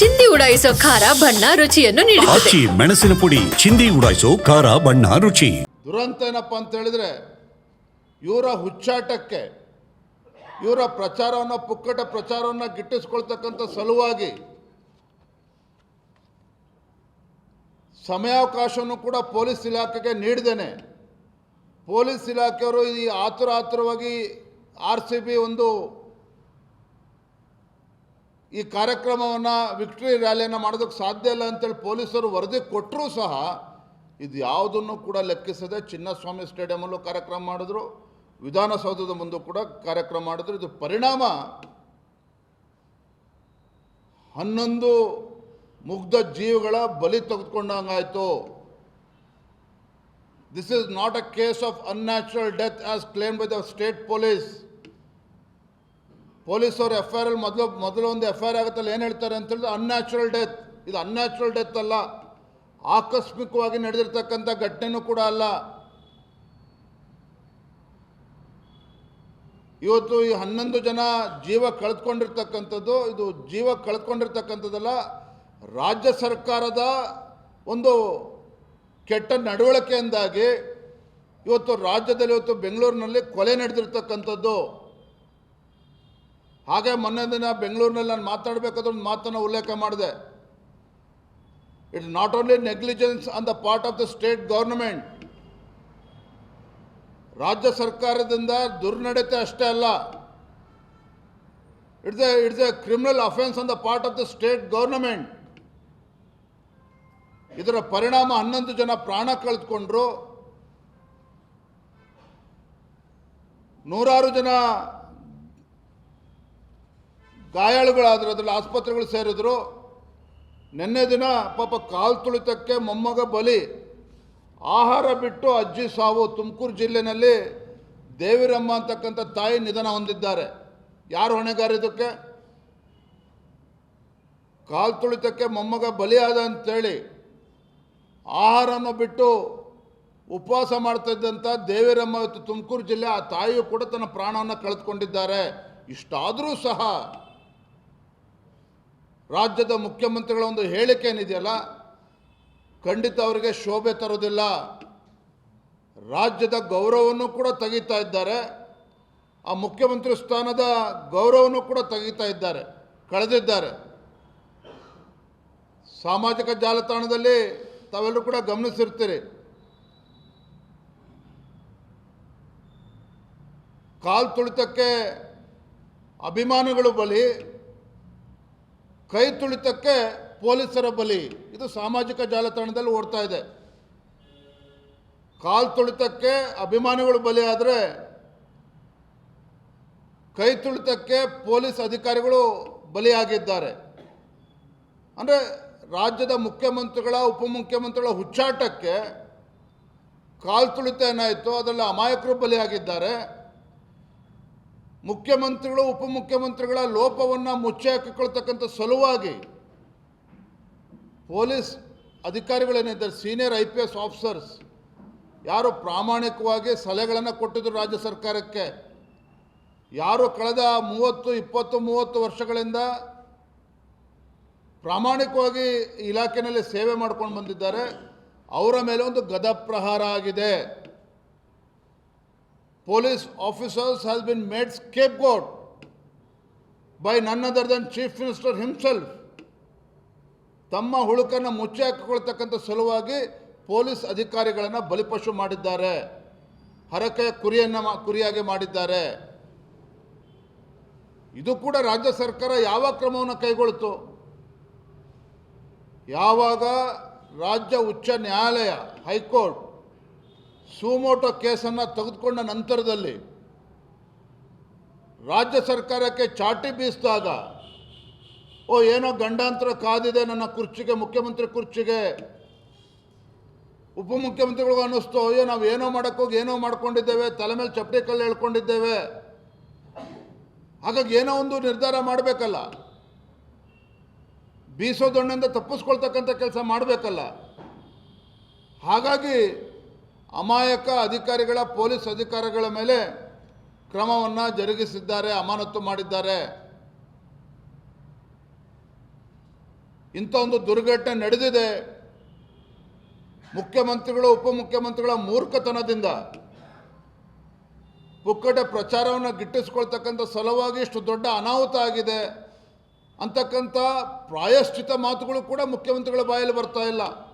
ಚಿಂದಿ ಉಡಾಯಿಸೋ ಖಾರ ಬಣ್ಣ ರುಚಿಯನ್ನು ನೀಡುತ್ತದೆ. ಆಚಿ ಮೆಣಸಿನ ಪುಡಿ ಚಿಂದಿ ಉಡಾಯಿಸೋ ಖಾರ ಬಣ್ಣ ರುಚಿ. ದುರಂತ ಏನಪ್ಪ ಅಂತ ಹೇಳಿದ್ರೆ ಇವರ ಹುಚ್ಚಾಟಕ್ಕೆ ಇವರ ಪ್ರಚಾರವನ್ನು ಪುಕ್ಕಟ ಪ್ರಚಾರವನ್ನು ಗಿಟ್ಟಿಸ್ಕೊಳ್ತಕ್ಕಂಥ ಸಲುವಾಗಿ ಸಮಯಾವಕಾಶವನ್ನು ಕೂಡ ಪೊಲೀಸ್ ಇಲಾಖೆಗೆ ನೀಡಿದ್ದೇನೆ. ಪೊಲೀಸ್ ಇಲಾಖೆಯವರು ಈ ಆತುರ ಆತುರವಾಗಿ ಆರ್ ಸಿ ಬಿ ಒಂದು ಈ ಕಾರ್ಯಕ್ರಮವನ್ನು ವಿಕ್ಟ್ರಿ ರ್ಯಾಲಿಯನ್ನು ಮಾಡೋದಕ್ಕೆ ಸಾಧ್ಯ ಇಲ್ಲ ಅಂತೇಳಿ ಪೊಲೀಸರು ವರದಿ ಕೊಟ್ಟರೂ ಸಹ ಇದು ಯಾವುದನ್ನು ಕೂಡ ಲೆಕ್ಕಿಸದೆ ಚಿನ್ನಸ್ವಾಮಿ ಸ್ಟೇಡಿಯಮಲ್ಲೂ ಕಾರ್ಯಕ್ರಮ ಮಾಡಿದ್ರು, ವಿಧಾನಸೌಧದ ಮುಂದೆ ಕೂಡ ಕಾರ್ಯಕ್ರಮ ಮಾಡಿದ್ರು. ಇದು ಪರಿಣಾಮ. ಹನ್ನೊಂದು ಮುಗ್ಧ ಜೀವಗಳ ಬಲಿ ತೆಗೆದುಕೊಂಡಂಗಾಯಿತು. This is not a case of unnatural death as claimed by the state police ಪೊಲೀಸರು ಎಫ್ ಐ ಆರ್ ಅಲ್ಲಿ ಮೊದಲು ಮೊದಲು ಒಂದು ಎಫ್ ಐ ಆರ್ ಆಗುತ್ತಲ್ಲ ಏನು ಹೇಳ್ತಾರೆ ಅಂತ ಹೇಳಿದ್ರೆ ಅನ್ಯಾಚುರಲ್ ಡೆತ್ ಇದು ಅನ್ಯಾಚುರಲ್ ಡೆತ್ ಅಲ್ಲ. ಆಕಸ್ಮಿಕವಾಗಿ ನಡೆದಿರ್ತಕ್ಕಂಥ ಘಟನೆನೂ ಕೂಡ ಅಲ್ಲ. ಇವತ್ತು ಈ ಹನ್ನೊಂದು ಜನ ಜೀವ ಕಳೆದುಕೊಂಡಿರ್ತಕ್ಕಂಥದ್ದು, ಇದು ಜೀವ ಕಳೆದುಕೊಂಡಿರ್ತಕ್ಕಂಥದ್ದಲ್ಲ, ರಾಜ್ಯ ಸರ್ಕಾರದ ಒಂದು ಕೆಟ್ಟ ನಡವಳಿಕೆಯಿಂದಾಗಿ ಇವತ್ತು ರಾಜ್ಯದಲ್ಲಿ, ಇವತ್ತು ಬೆಂಗಳೂರಿನಲ್ಲಿ ಕೊಲೆ ನಡೆದಿರ್ತಕ್ಕಂಥದ್ದು. ಹಾಗೆ ಮೊನ್ನೆ ದಿನ ಬೆಂಗಳೂರಿನಲ್ಲಿ ನಾನು ಮಾತಾಡಬೇಕಾದ್ರೆ ಒಂದು ಮಾತನ್ನು ಉಲ್ಲೇಖ ಮಾಡಿದೆ. It not only negligence on the part of the state government ರಾಜ್ಯ ಸರ್ಕಾರದಿಂದ ದುರ್ನಡತೆ ಅಷ್ಟೇ ಅಲ್ಲ. It's a it's a criminal offence on the part of the state government ಇದರ ಪರಿಣಾಮ ಹನ್ನೊಂದು ಜನ ಪ್ರಾಣ ಕಳೆದುಕೊಂಡ್ರು. ನೂರಾರು ಜನ ಗಾಯಾಳುಗಳಾದರು, ಅದರಲ್ಲಿ ಆಸ್ಪತ್ರೆಗಳು ಸೇರಿದ್ರು. ನಿನ್ನೆ ದಿನ ಪಾಪ ಕಾಲು ತುಳಿತಕ್ಕೆ ಮೊಮ್ಮಗ ಬಲಿ. ಆಹಾರ ಬಿಟ್ಟು ಅಜ್ಜಿ ಸಾವು ತುಮಕೂರು ಜಿಲ್ಲೆನಲ್ಲಿ ದೇವಿರಮ್ಮ ಅಂತಕ್ಕಂಥ ತಾಯಿ ನಿಧನ ಹೊಂದಿದ್ದಾರೆ. ಯಾರು ಹೊಣೆಗಾರ ಇದಕ್ಕೆ? ಕಾಲು ತುಳಿತಕ್ಕೆ ಮೊಮ್ಮಗ ಬಲಿಯಾದ ಅಂತೇಳಿ ಆಹಾರವನ್ನು ಬಿಟ್ಟು ಉಪವಾಸ ಮಾಡ್ತಿದ್ದಂಥ ದೇವಿರಮ್ಮ ಇವತ್ತು ತುಮಕೂರು ಜಿಲ್ಲೆ ಆ ತಾಯಿಯು ಕೂಡ ತನ್ನ ಪ್ರಾಣವನ್ನು ಕಳೆದುಕೊಂಡಿದ್ದಾರೆ. ಇಷ್ಟಾದರೂ ಸಹ ರಾಜ್ಯದ ಮುಖ್ಯಮಂತ್ರಿಗಳ ಒಂದು ಹೇಳಿಕೆ ಏನಿದೆಯಲ್ಲ, ಖಂಡಿತ ಅವರಿಗೆ ಶೋಭೆ ತರೋದಿಲ್ಲ ರಾಜ್ಯದ ಗೌರವವನ್ನು ಕೂಡ ತೆಗಿತಾ ಇದ್ದಾರೆ. ಆ ಮುಖ್ಯಮಂತ್ರಿ ಸ್ಥಾನದ ಗೌರವವನ್ನು ಕೂಡ ತೆಗಿತಾ ಇದ್ದಾರೆ, ಕಳೆದಿದ್ದಾರೆ. ಸಾಮಾಜಿಕ ಜಾಲತಾಣದಲ್ಲಿ ತಾವೆಲ್ಲರೂ ಕೂಡ ಗಮನಿಸಿರ್ತೀರಿ. ಕಾಲು ತುಳಿತಕ್ಕೆ ಅಭಿಮಾನಿಗಳು ಬಲಿ ಕೈ ತುಳಿತಕ್ಕೆ ಪೊಲೀಸರ ಬಲಿ. ಇದು ಸಾಮಾಜಿಕ ಜಾಲತಾಣದಲ್ಲಿ ಓಡ್ತಾ ಇದೆ. ಕಾಲು ತುಳಿತಕ್ಕೆ ಅಭಿಮಾನಿಗಳು ಬಲಿ ಆದರೆ ಕೈ ತುಳಿತಕ್ಕೆ ಪೊಲೀಸ್ ಅಧಿಕಾರಿಗಳು ಬಲಿಯಾಗಿದ್ದಾರೆ. ಅಂದರೆ ರಾಜ್ಯದ ಮುಖ್ಯಮಂತ್ರಿಗಳ, ಉಪಮುಖ್ಯಮಂತ್ರಿಗಳ ಹುಚ್ಚಾಟಕ್ಕೆ ಕಾಲು ತುಳಿತ ಏನಾಯಿತು, ಅದರಲ್ಲಿ ಅಮಾಯಕರು ಬಲಿಯಾಗಿದ್ದಾರೆ. ಮುಖ್ಯಮಂತ್ರಿಗಳು, ಉಪಮುಖ್ಯಮಂತ್ರಿಗಳ ಲೋಪವನ್ನು ಮುಚ್ಚಿ ಹಾಕಿಕೊಳ್ತಕ್ಕಂಥ ಸಲುವಾಗಿ police ಅಧಿಕಾರಿಗಳೇನಿದ್ದಾರೆ, senior I P S officers, ಯಾರು ಪ್ರಾಮಾಣಿಕವಾಗಿ ಸಲಹೆಗಳನ್ನು ಕೊಟ್ಟಿದ್ರು ರಾಜ್ಯ ಸರ್ಕಾರಕ್ಕೆ, ಯಾರು ಕಳೆದ ಮೂವತ್ತು, ಇಪ್ಪತ್ತು, ಮೂವತ್ತು ವರ್ಷಗಳಿಂದ ಪ್ರಾಮಾಣಿಕವಾಗಿ ಇಲಾಖೆಯಲ್ಲಿ ಸೇವೆ ಮಾಡ್ಕೊಂಡು ಬಂದಿದ್ದಾರೆ, ಅವರ ಮೇಲೆ ಒಂದು ಗದಪ್ರಹಾರ ಆಗಿದೆ. Police officers has been made scapegoat by none other than chief minister himself. ತಮ್ಮ ಹುಳುಕನ್ನು ಮುಚ್ಚಿ ಹಾಕಿಕೊಳ್ತಕ್ಕಂಥ ಸಲುವಾಗಿ ಪೊಲೀಸ್ ಅಧಿಕಾರಿಗಳನ್ನು ಬಲಿಪಶು ಮಾಡಿದ್ದಾರೆ. ಹರಕೆಯ ಕುರಿಯನ್ನು ಮಾ- ಕುರಿಯಾಗಿ ಮಾಡಿದ್ದಾರೆ. ಇದು ಕೂಡ ರಾಜ್ಯ ಸರ್ಕಾರ ಯಾವ ಕ್ರಮವನ್ನು ಕೈಗೊಳ್ತು? ಯಾವಾಗ ರಾಜ್ಯ ಉಚ್ಚ ನ್ಯಾಯಾಲಯ, ಹೈಕೋರ್ಟ್ ಸುಮೋಟೋ ಕೇಸನ್ನು ತೆಗೆದುಕೊಂಡ ನಂತರದಲ್ಲಿ ರಾಜ್ಯ ಸರ್ಕಾರಕ್ಕೆ ಚಾಟಿ ಬೀಸಿದಾಗ, ಓ, ಏನೋ ಗಂಡಾಂತರ ಕಾದಿದೆ ನನ್ನ ಕುರ್ಚಿಗೆ, ಮುಖ್ಯಮಂತ್ರಿ ಕುರ್ಚಿಗೆ. ಉಪಮುಖ್ಯಮಂತ್ರಿಗಳಿಗೂ ಅನ್ನಿಸ್ತು, ಅಯ್ಯೋ, ನಾವು ಏನೋ ಮಾಡೋಕ್ಕೋಗಿ ಏನೋ ಮಾಡ್ಕೊಂಡಿದ್ದೇವೆ, ತಲೆ ಮೇಲೆ ಚಪ್ಪಡಿ ಕಲ್ಲು ಹೇಳ್ಕೊಂಡಿದ್ದೇವೆ ಹಾಗಾಗಿ ಏನೋ ಒಂದು ನಿರ್ಧಾರ ಮಾಡಬೇಕಲ್ಲ. ಬೀಸೋ ದೊಣ್ಣೆಯಿಂದ ತಪ್ಪಿಸ್ಕೊಳ್ತಕ್ಕಂಥ ಕೆಲಸ ಮಾಡಬೇಕಲ್ಲ. ಹಾಗಾಗಿ ಅಮಾಯಕ ಅಧಿಕಾರಿಗಳ, ಪೊಲೀಸ್ ಅಧಿಕಾರಿಗಳ ಮೇಲೆ ಕ್ರಮವನ್ನು ಜರುಗಿಸಿದ್ದಾರೆ ಅಮಾನತು ಮಾಡಿದ್ದಾರೆ. ಇಂಥ ಒಂದು ದುರ್ಘಟನೆ ನಡೆದಿದೆ. ಮುಖ್ಯಮಂತ್ರಿಗಳು, ಉಪಮುಖ್ಯಮಂತ್ರಿಗಳ ಮೂರ್ಖತನದಿಂದ ಪುಕ್ಕಟೆ ಪ್ರಚಾರವನ್ನು ಗಿಟ್ಟಿಸ್ಕೊಳ್ತಕ್ಕಂಥ ಸಲುವಾಗಿ ಇಷ್ಟು ದೊಡ್ಡ ಅನಾಹುತ ಆಗಿದೆ. ಅಂತಕ್ಕಂಥ ಪ್ರಾಯಶ್ಚಿತ ಮಾತುಗಳು ಕೂಡ ಮುಖ್ಯಮಂತ್ರಿಗಳ ಬಾಯಲ್ಲಿ ಬರ್ತಾ ಇಲ್ಲ.